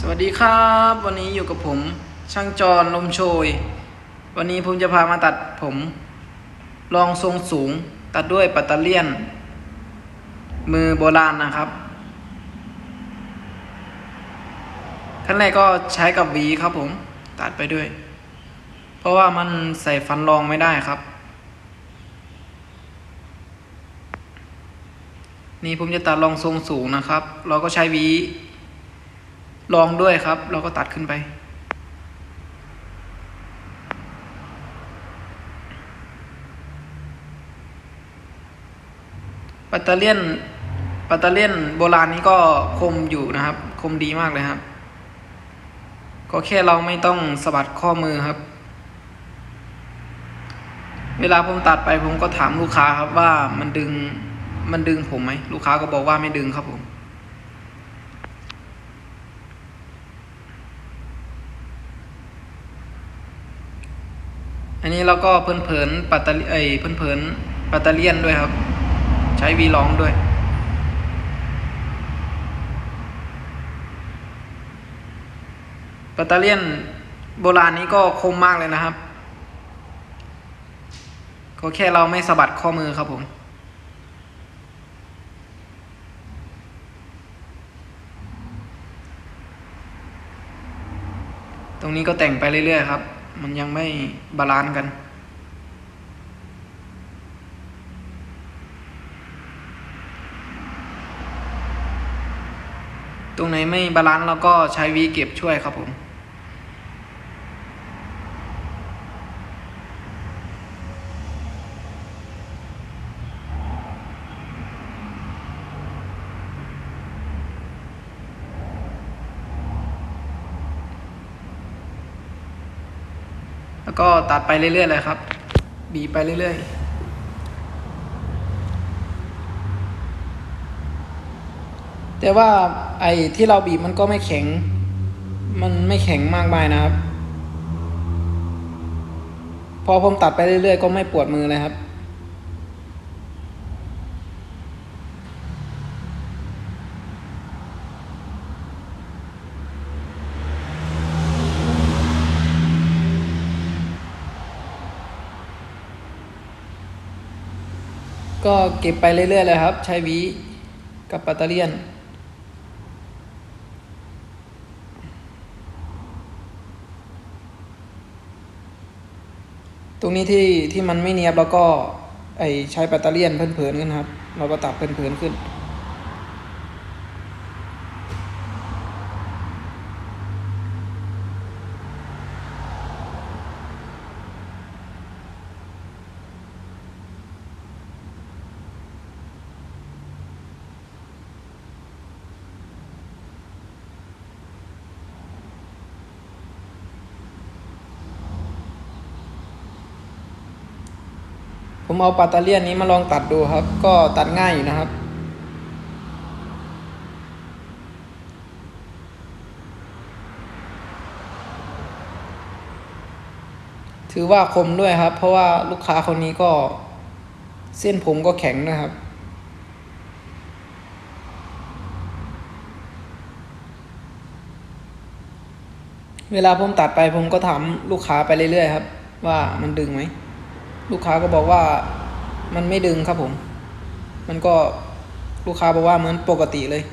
สวัสดีครับ วันนี้อยู่กับผม ช่างจรลมโชย วันนี้ผมจะพามาตัดผมลองทรงสูง ตัดด้วยปัตเตอร์เลียน มือโบราณนะครับขั้นแรกก็ใช้กับหวีครับผมตัดไปด้วย เพราะว่ามันใส่ฟันรองไม่ได้ครับ นี่ผมจะตัดรองทรงสูงนะครับ เราก็ใช้หวี ลองด้วยครับ เราก็ตัดขึ้นไป ปัตเตเลียนปัตเตเลียนโบราณนี้ก็คมอยู่นะครับ คมดีมากเลยครับ ก็แค่เราไม่ต้องสะบัดข้อมือครับ เวลาผมตัดไปผมก็ถามลูกค้าครับว่ามันดึงมันดึงผมไหมลูกค้าก็บอกว่าไม่ดึงครับผม อันนี้เราก็เพิ่นเผินปัตตาเอ้ยเพิ่นเผินปัตตาเลียนด้วยครับ ใช้วีลองด้วย ปัตตาเลียนโบราณนี้ก็คมมากเลยนะครับก็แค่เราไม่สะบัดข้อมือครับผมตรงนี้ก็แต่งไปเรื่อย ๆ ครับ มันยังไม่บาลานซ์กันตรงไหนไม่บาลานซ์เราก็ใช้วีเก็บช่วยครับผม แล้วก็ตัดไปเรื่อยๆเลยครับ บีไปเรื่อยๆแต่ว่าไอ้ที่เราบีบมันก็ไม่แข็ง มันไม่แข็งมากมายนะครับ พอผมตัดไปเรื่อยๆ ก็ไม่ปวดมือเลยครับ ก็เก็บไปเรื่อยๆเลยครับ ใช้วีกับปัตเตอร์เลียนตรงนี้ที่ที่มันไม่เนียบแล้วก็ไอใช้ปัตเตอร์เลียนเพิ่นเผินกันครับเราก็ตัดเพิ่นเผินขึ้น ผมเอาปัตเตเลียนนี้มาลองตัดดูครับ ก็ตัดง่ายอยู่นะครับ ถือว่าคมด้วยครับ เพราะว่าลูกค้าคนนี้ก็เส้นผมก็แข็งนะครับเวลาผมตัดไปผมก็ถามลูกค้าไปเรื่อยๆครับ ว่ามันดึงไหม ลูกค้าก็บอกว่ามันไม่ดึงครับผม มันก็ลูกค้าบอกว่าเหมือนปกติเลย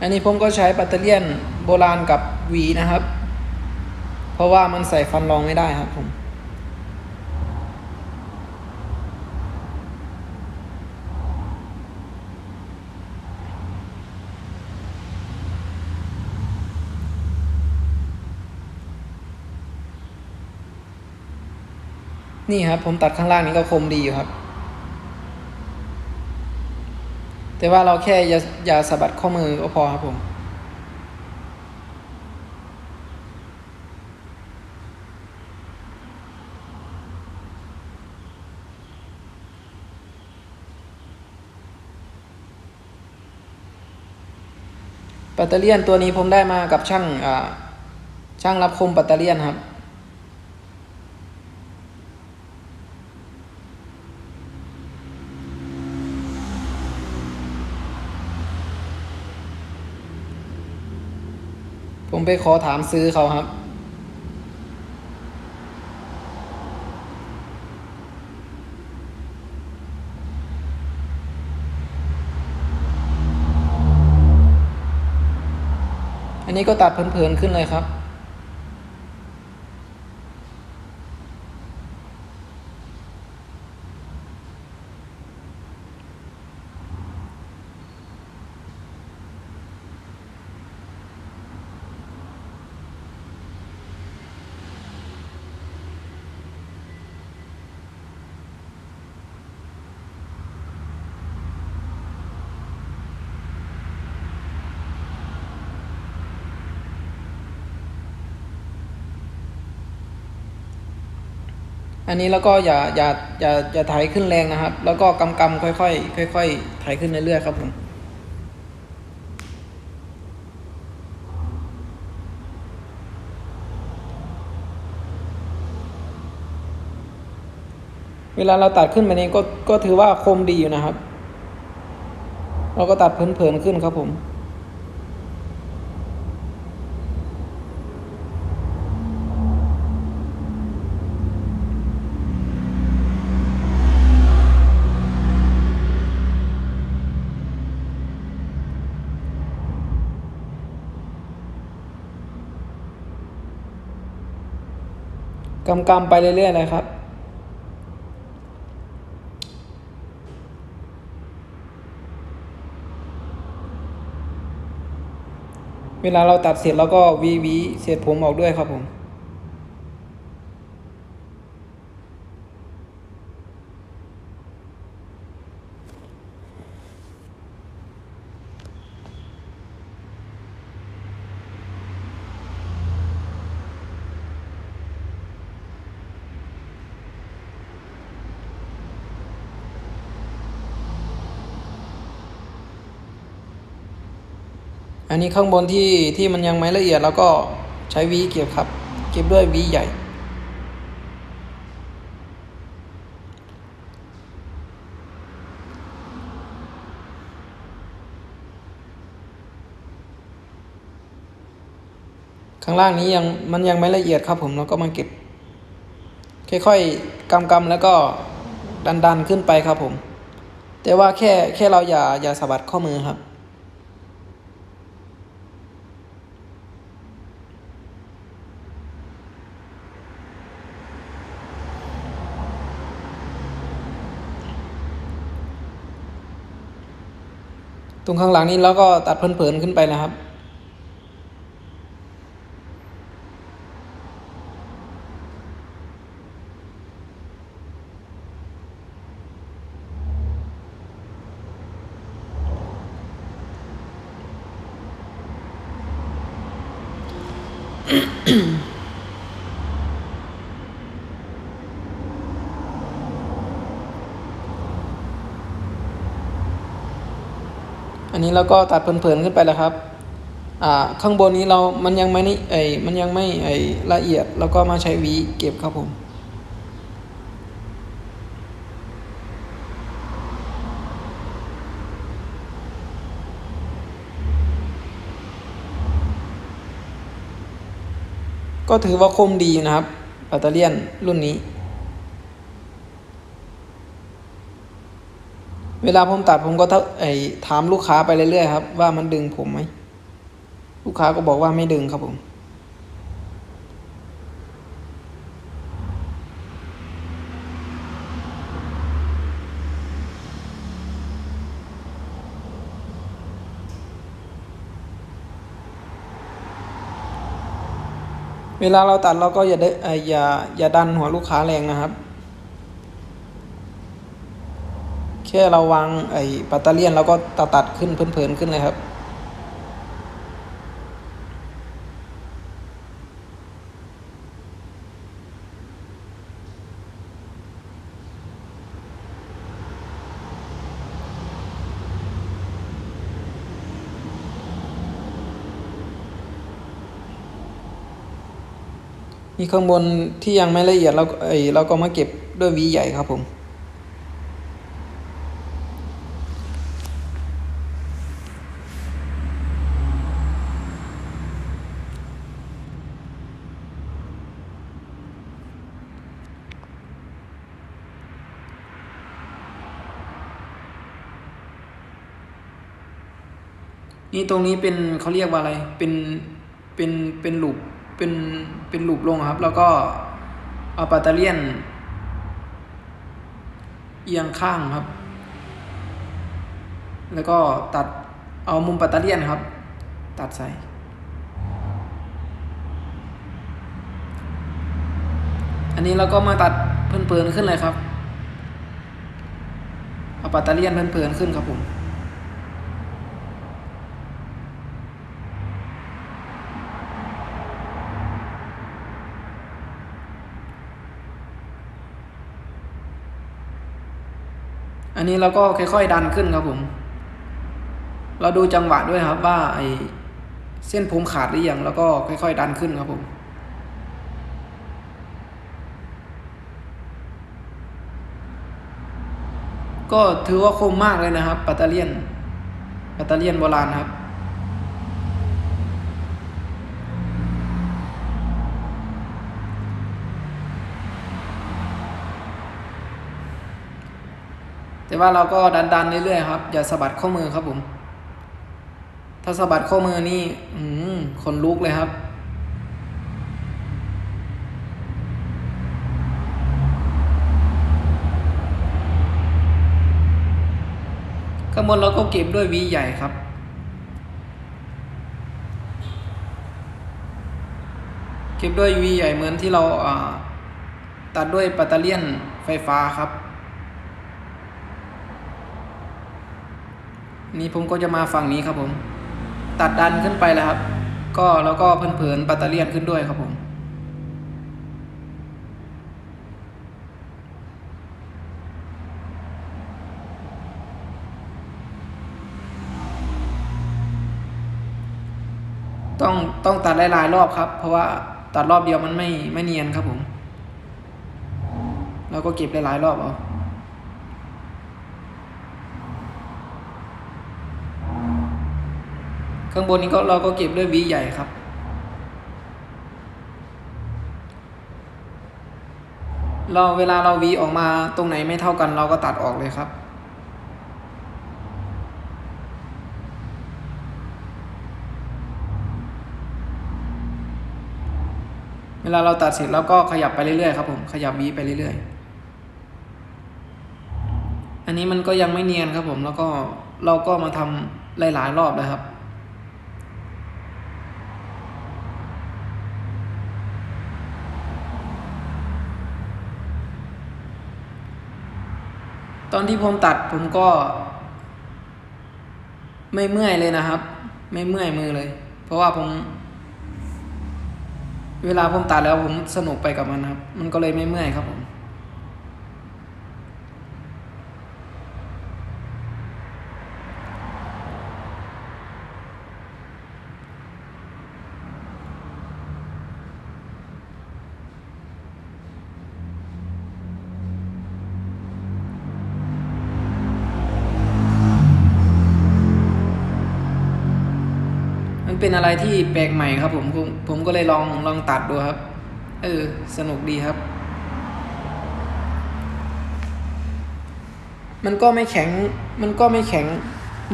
อันนี้ผมก็ใช้ปัตเตอร์เลียนโบราณกับวีนะครับ เพราะว่ามันใส่ฟันรองไม่ได้ครับผม นี่ครับ ผมตัดข้างล่างนี้ก็คมดีอยู่ครับ แต่ว่าเราแค่อย่าอย่าสะบัดข้อมือก็พอครับผมปัตเตอร์เลียนตัวนี้ผมได้มากับช่างช่างรับคมปัตเตอร์เลียนครับ ผมไปขอถามซื้อเขาครับ อันนี้ก็ตัดเพลินๆขึ้นเลยครับ อันนี้แล้วก็อย่าอย่าอย่าอย่าไถขึ้นแรงนะครับ แล้วก็กำกำค่อยๆค่อยๆไถขึ้นเรื่อยๆครับผมเวลาเราตัดขึ้นไปนี้ก็ก็ถือว่าคมดีอยู่นะครับ เราก็ตัดเพลินๆขึ้นครับผม กำกำไปเรื่อยๆเลยครับ เวลาเราตัดเสร็จแล้วก็วีวีเศษผมออกด้วยครับผม อันนี้ข้างบนที่ที่มันยังไม่ละเอียด แล้วก็ใช้วีเก็บครับ เก็บด้วยวีใหญ่ ข้างล่างนี้ยังมันยังไม่ละเอียดครับผมแล้วก็มาเก็บ ค่อยๆกำกำแล้วก็ดันดันๆขึ้นไปครับผม แต่ว่าแค่แค่เราอย่าอย่าสะบัดข้อมือครับ ตรงข้างหลังนี้เราก็ตัดเพลินๆขึ้นไปนะครับ อันนี้เราก็ตัดเพลินๆขึ้นไปแล้วครับอ่าข้างบนนี้เรา มันยังไม่นี่ไอมันยังไม่ไอละเอียด แล้วก็มาใช้วีเก็บครับผม ก็ถือว่าคมดีนะครับปัตเตอร์เลียนรุ่นนี้ เวลาผมตัดผมก็ทะไอถามลูกค้าไปเรื่อยๆครับว่ามันดึงผมไหมลูกค้าก็บอกว่าไม่ดึงครับผมเวลาเราตัดเราก็อย่าได้อย่าอย่าดันหัวลูกค้าแรงนะครับ แค่เราวางไอ้ปัตเตอร์เลียนเราก็ตัดตัดขึ้นเพลินๆขึ้นเลยครับอนี่ข้างบนที่ยังไม่ละเอียดเราไอ้เราก็มาเก็บด้วยวีใหญ่ครับผม นี่ตรงนี้เป็นเขาเรียกว่าอะไร เป็น เป็น เป็นหลุมเป็น เป็นหลุมลงครับ แล้วก็เอาปัตเตอร์เลียน เอียงข้างครับ แล้วก็ตัดเอามุมปัตเตอร์เลียนครับ ตัดใส่อันนี้เราก็มาตัดเพลินๆขึ้นเลยครับ เอาปัตเตอร์เลียนเพลินๆขึ้นครับผม นนี้เราก็ค่อยๆดันขึ้นครับผม เราดูจังหวะด้วยครับว่าไอเส้นผมขาดหรือยังแล้วก็ค่อยๆดันขึ้นครับผมก็ถือว่าคมมากเลยนะครับ ปัตเตเลียน ปัตเตเลียนโบราณครับ แต่ว่าเราก็ดันดันๆเรื่อยๆครับ อย่าสะบัดข้อมือครับผม ถ้าสะบัดข้อมือนี่ อืมขนลุกเลยครับ ข้างบนเราก็เก็บด้วยวีใหญ่ครับเก็บด้วยวีใหญ่เหมือนที่เราอ่าตัดด้วยปัตเตอร์เลียนไฟฟ้าครับ นี่ผมก็จะมาฝั่งนี้ครับผม ตัดดันขึ้นไปแล้วครับ ก็แล้วก็เผินๆปัตเตอร์เลียนขึ้นด้วยครับผมต้องต้องตัดหลายๆรอบครับ เพราะว่าตัดรอบเดียวมันไม่ไม่เนียนครับผมเราก็เก็บหลายๆรอบเอา ข้างบนนี้ก็เราก็เก็บด้วยวีใหญ่ครับ เราเวลาเราวีออกมาตรงไหนไม่เท่ากัน เราก็ตัดออกเลยครับ เวลาเราตัดเสร็จแล้วก็ขยับไปเรื่อยๆครับผมขยับวีไปเรื่อยๆอันนี้มันก็ยังไม่เนียนครับผมแล้วก็เราก็มาทำหลายๆรอบนะครับ ตอนที่ผมตัดผมก็ ไม่เมื่อยเลยนะครับ ไม่เมื่อยมือเลย เพราะว่าผม เวลาผมตัดแล้วผมสนุกไปกับมันครับ มันก็เลยไม่เมื่อยครับผม เป็นอะไรที่แปลกใหม่ครับผมผมผมก็เลยลองลองตัดดูครับ เออ สนุกดีครับ มันก็ไม่แข็ง มันก็ไม่แข็ง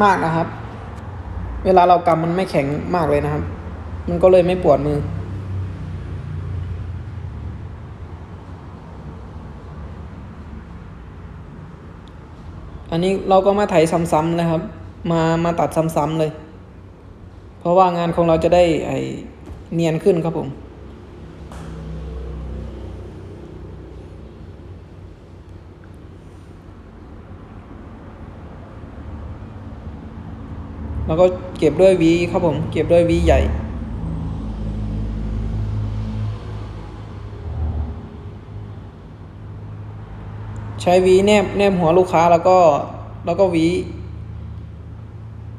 มากนะครับ เวลาเรากำมันไม่แข็งมากเลยนะครับ มันก็เลยไม่ปวดมืออันนี้เราก็มาไถซ้ำๆเลยครับ มามาตัดซ้ำๆเลย เพราะว่างานของเราจะได้ไอเนียนขึ้นครับผม แล้วก็เก็บด้วยวีครับผม เก็บด้วยวีใหญ่ใช้วีแนบแนบหัวลูกค้าแล้วก็แล้วก็วี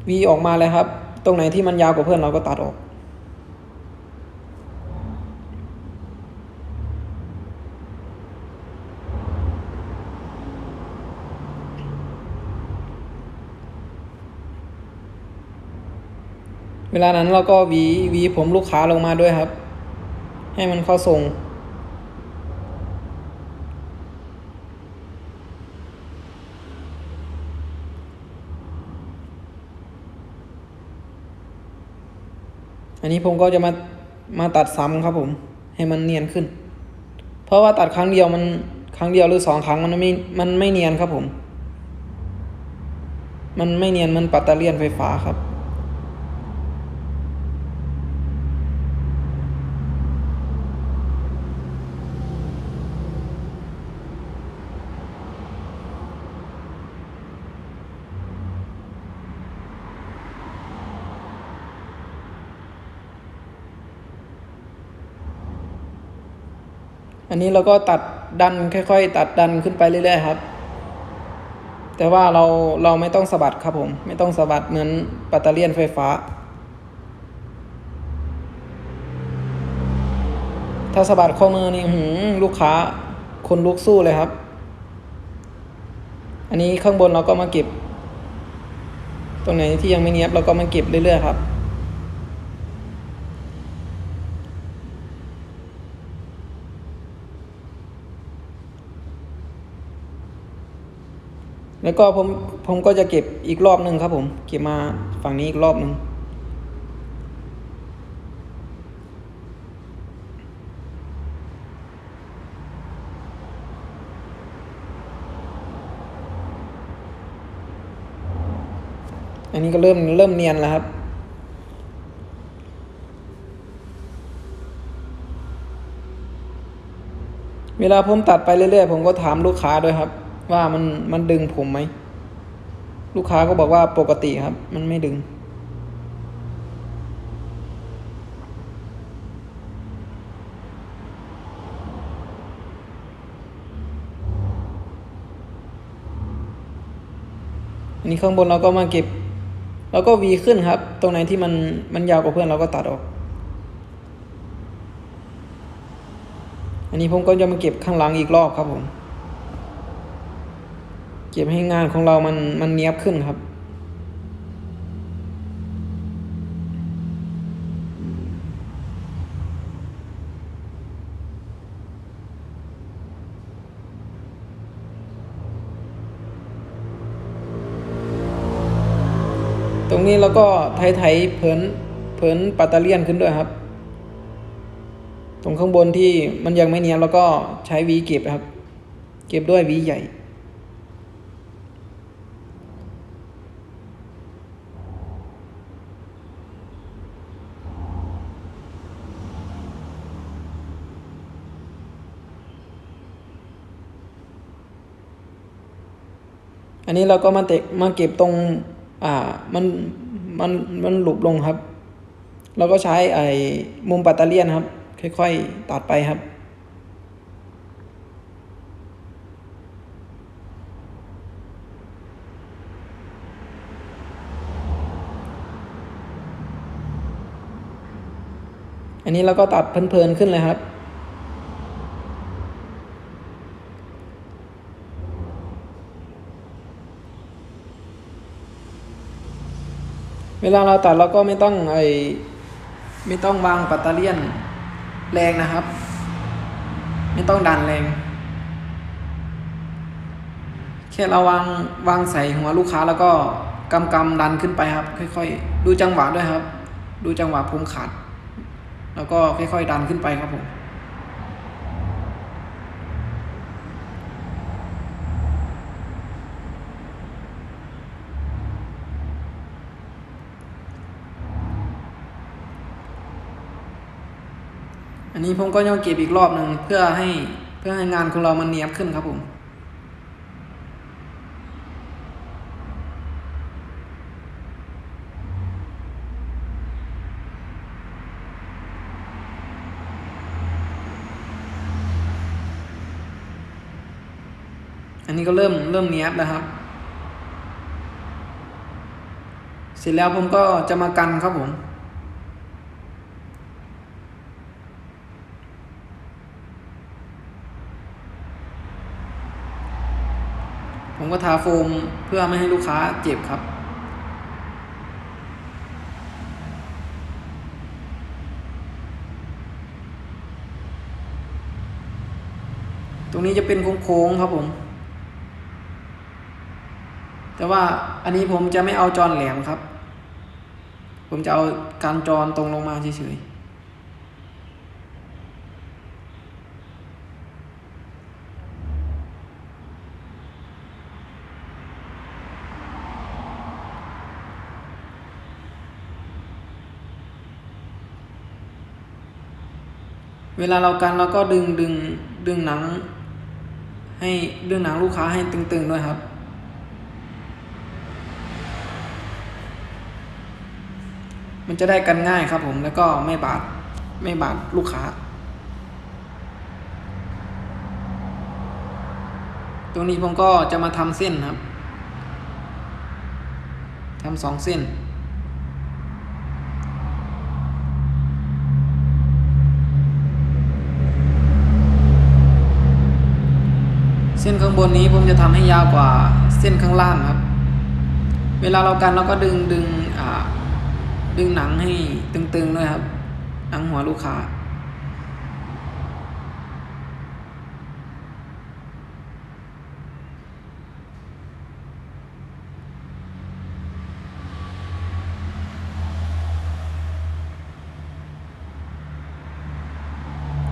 วีออกมาเลยครับ ตรงไหนที่มันยาวกว่าเพื่อนเราก็ตัดออก เวลานั้นเราก็วีวีผมลูกค้าลงมาด้วยครับ ให้มันเข้าทรง อันนี้ผมก็จะมามาตัดซ้ำครับผม ให้มันเนียนขึ้น เพราะว่าตัดครั้งเดียวมันครั้งเดียวหรือสองครั้งมันไม่มันไม่เนียนครับผม มันไม่เนียนมันปัตตอร์เลียนไฟฟ้าครับ อันนี้เราก็ตัดดันค่อยๆ ตัดดันขึ้นไปเรื่อยๆครับ แต่ว่าเราเราไม่ต้องสะบัดครับผม ไม่ต้องสะบัดเหมือนปัตเตอร์เลียนไฟฟ้า ถ้าสะบัดข้อมือนี่หืมลูกค้าคนลุกสู้เลยครับ อันนี้ข้างบนเราก็มาเก็บ ตรงไหนที่ยังไม่เนียบเราก็มาเก็บเรื่อยๆครับ แล้วก็ผมผมก็จะเก็บอีกรอบหนึ่งครับ ผม เก็บมาฝั่งนี้อีกรอบหนึ่งอันนี้ก็เริ่มเริ่มเนียนแล้วครับ เวลาผมตัดไปเรื่อยๆ ผมก็ถามลูกค้าด้วยครับ ว่ามันมันดึงผมไหม ลูกค้าก็บอกว่าปกติครับ มันไม่ดึง อันนี้ข้างบนเราก็มาเก็บเราก็วีขึ้นครับ ตรงไหนที่มันมันยาวกว่าเพื่อนเราก็ตัดออก อันนี้ผมก็จะมาเก็บข้างหลังอีกรอบครับผม เก็บให้งานของเรามันมันเนี้ยบขึ้นครับ ตรงนี้เราก็ไถไถๆเผินเผินปัตตอร์เลียนขึ้นด้วยครับ ตรงข้างบนที่มันยังไม่เนียบแล้วก็ใช้วีเก็บครับ เก็บด้วยวีใหญ่ อันนี้เราก็มาเตะมาเก็บตรง อ่า มัน มัน มันหลุบลงครับ เราก็ใช้ไอ้มุมปัตตอร์เลียนครับ ค่อยๆ ตัดไปครับ อันนี้เราก็ตัดเพลินๆขึ้นเลยครับ เวลาเราตัดเราก็ไม่ต้องไอไม่ต้องวางปัตเตอร์เลียนแรงนะครับ ไม่ต้องดันแรง แค่เราวางวางใส่หัวลูกค้าแล้วก็กำกำดันขึ้นไปครับ ค่อยๆ ดูจังหวะด้วยครับ ดูจังหวะพุงขาด แล้วก็ค่อยๆ ดันขึ้นไปครับผม นนี้ผมก็ยังเก็บอีกรอบหนึ่งเพื่อให้เพื่อให้งานของเรามันเนียบขึ้นครับผมอันนี้ก็เริ่มเริ่มเนียบแล้วครับ เสร็จแล้วผมก็จะมากันครับผม ผมก็ทาโฟมเพื่อไม่ให้ลูกค้าเจ็บครับ ตรงนี้จะเป็นโค้งๆครับผม แต่ว่าอันนี้ผมจะไม่เอาจอนแหลมครับ ผมจะเอาการจอนตรงลงมาเฉยๆ เวลาเรากันเราก็ดึงดึงดึงหนัง ให้ดึงหนังลูกค้าให้ตึงๆด้วยครับ มันจะได้กันง่ายครับผมแล้วก็ไม่บาดไม่บาดลูกค้า ตรงนี้ผมก็จะมาทำเส้นครับทำสองเส้น เส้นข้างบนนี้ผมจะทำให้ยาวกว่าเส้นข้างล่างครับ เวลาเรากันเราก็ดึงดึงดึงหนังให้ตึงๆด้วยครับ หนังหัวลูกค้า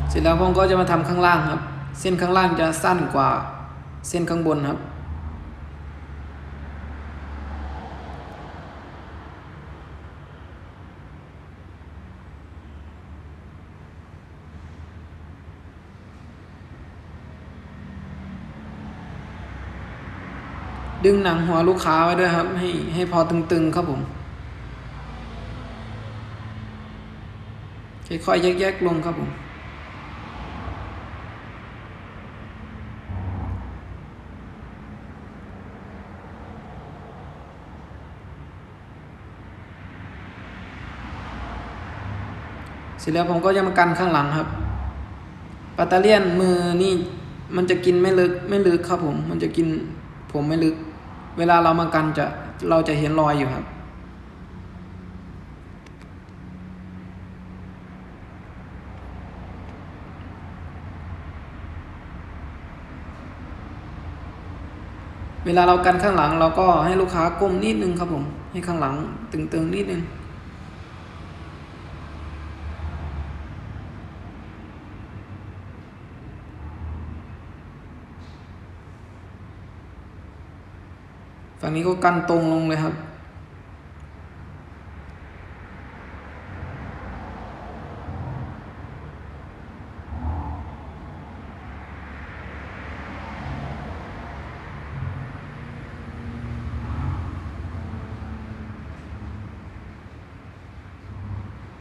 เสร็จแล้วผมก็จะมาทำข้างล่างครับ เส้นข้างล่างจะสั้นกว่า เส้นข้างบนครับ ดึงหนังหัวลูกค้าไว้ด้วยครับ ให้ให้พอตึงๆครับผมค่อยๆแยกๆลงครับผม ร็จแล้วผมก็จะมากันข้างหลังครับปัตเตอร์เลียนมือนี่มันจะกินไม่ลึกไม่ลึกครับผม มันจะกินผมไม่ลึก เวลาเรามากันจะเราจะเห็นรอยอยู่ครับ เวลาเรากันข้างหลัง เราก็ให้ลูกค้าก้มนิดนึงครับผม ให้ข้างหลังตึงๆนิดนึง ฝั่งนี้ก็กันตรงลงเลยครับ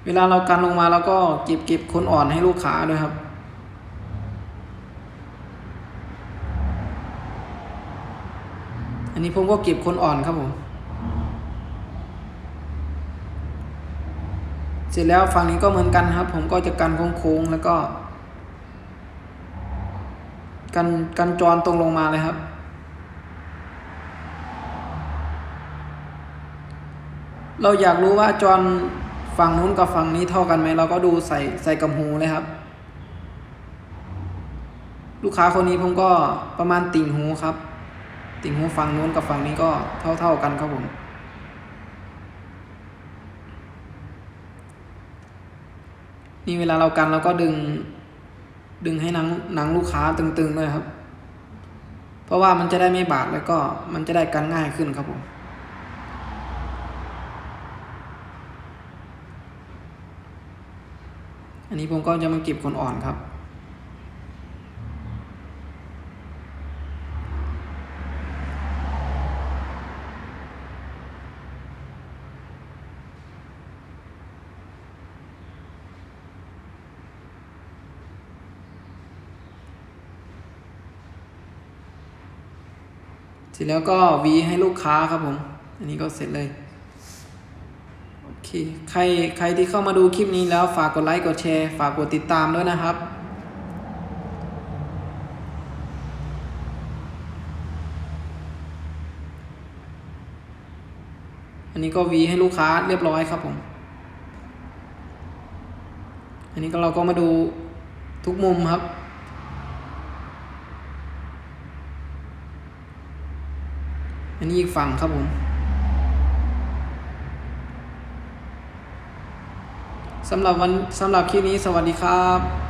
เวลาเรากันลงมาเราก็เก็บเก็บขนอ่อนให้ลูกค้าด้วยครับ อันนี้ผมก็เก็บคนอ่อนครับผม เสร็จแล้วฝั่งนี้ก็เหมือนกันครับ ผมก็จะกันโค้งๆแล้วก็ กันกันจรตรงลงมาเลยครับ เราอยากรู้ว่าจรฝั่งนู้นกับฝั่งนี้เท่ากันไหมเราก็ดูใส่ใส่กับหูเลยครับ ลูกค้าคนนี้ผมก็ประมาณติ่งหูครับ ติ่งหูฝั่งนู้นกับฝั่งนี้ก็เท่าเท่ากันครับผม นี่เวลาเรากันเราก็ดึง ดึงให้หนังหนังลูกค้าตึงๆด้วยครับ เพราะว่ามันจะได้ไม่บาดแล้วก็มันจะได้กันง่ายขึ้นครับผมอันนี้ผมก็จะมาเก็บคนอ่อนครับ ร็จแล้วก็วีให้ลูกค้าครับผม อันนี้ก็เสร็จเลย โอเค ใครใครที่เข้ามาดูคลิปนี้แล้วฝากกดไลค์ กดแชร์ ฝากกดติดตามด้วยนะครับอันนี้ก็วีให้ลูกค้าเรียบร้อยครับผม อันนี้ก็เราก็มาดูทุกมุมครับ อันนี้อีกฝั่งครับผม สำหรับวันสำหรับคลิปนี้สวัสดีครับ